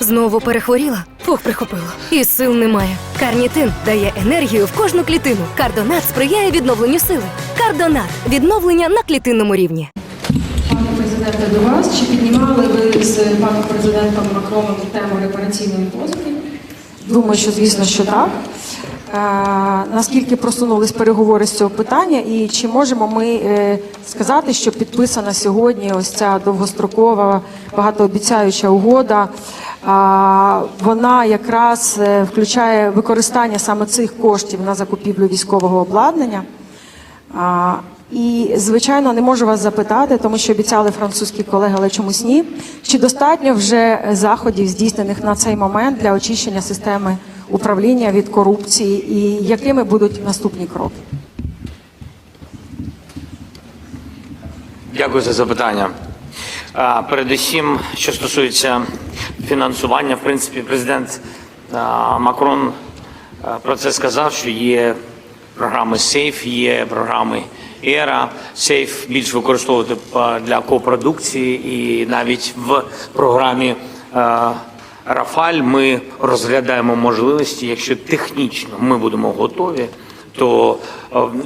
Знову перехворіла? Фух, прихопило. І сил немає. Карнітин дає енергію в кожну клітину. Кардонат сприяє відновленню сили. Кардонат відновлення на клітинному рівні. Пане президенте, до вас чи піднімали ви з паном президентом Макроном тему репараційної позики? Думаю, що звісно, що так. Е, наскільки просунулись переговори з цього питання, і чи можемо ми е, сказати, що підписана сьогодні ось ця довгострокова багатообіцяюча угода? Вона якраз е, включає використання саме цих коштів на закупівлю військового обладнання. І, звичайно, не можу вас запитати, тому що обіцяли французькі колеги, але чомусь ні. Чи достатньо вже заходів, здійснених на цей момент для очищення системи управління від корупції, і якими будуть наступні кроки? Дякую за запитання. Передусім, що стосується фінансування, в принципі, президент Макрон про це сказав, що є програми SAFE, є програми ERA. SAFE більш використовувати для копродукції і навіть в програмі Рафаль ми розглядаємо можливості, якщо технічно ми будемо готові, то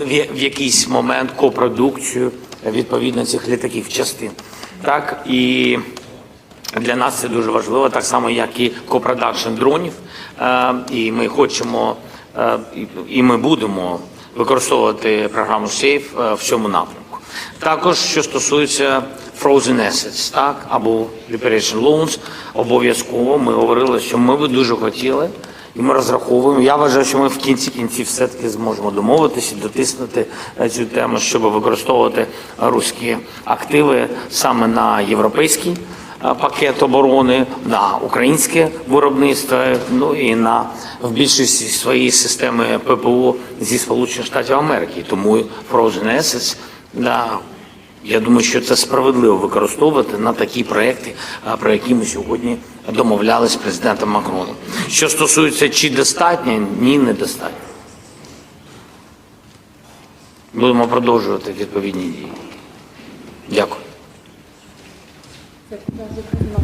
в якийсь момент копродукцію відповідно цих літаків частин. Так і для нас це дуже важливо, так само як і копродакшн дронів. Е, І ми хочемо е, і- ми будемо використовувати програму е, в цьому напрямку. Також що стосується frozen assets, так або reparation loans, обов'язково ми говорили, що ми би дуже хотіли. І ми розраховуємо. Я вважаю, що ми в кінці кінців все-таки зможемо домовитися, дотиснути е, цю тему, щоб використовувати руські активи саме на європейський е, пакет оборони, на українське виробництво, ну і на в більшості своєї системи ППО зі Сполучених Штатів Америки. Тому Frozen Assets, да, я думаю, що це справедливо використовувати на такі проекти, про які ми сьогодні домовлялися з президентом Макроном. Що стосується чи достатньо, ні, недостатньо. Будемо продовжувати відповідні дії. Дякую. Bardzo proszę,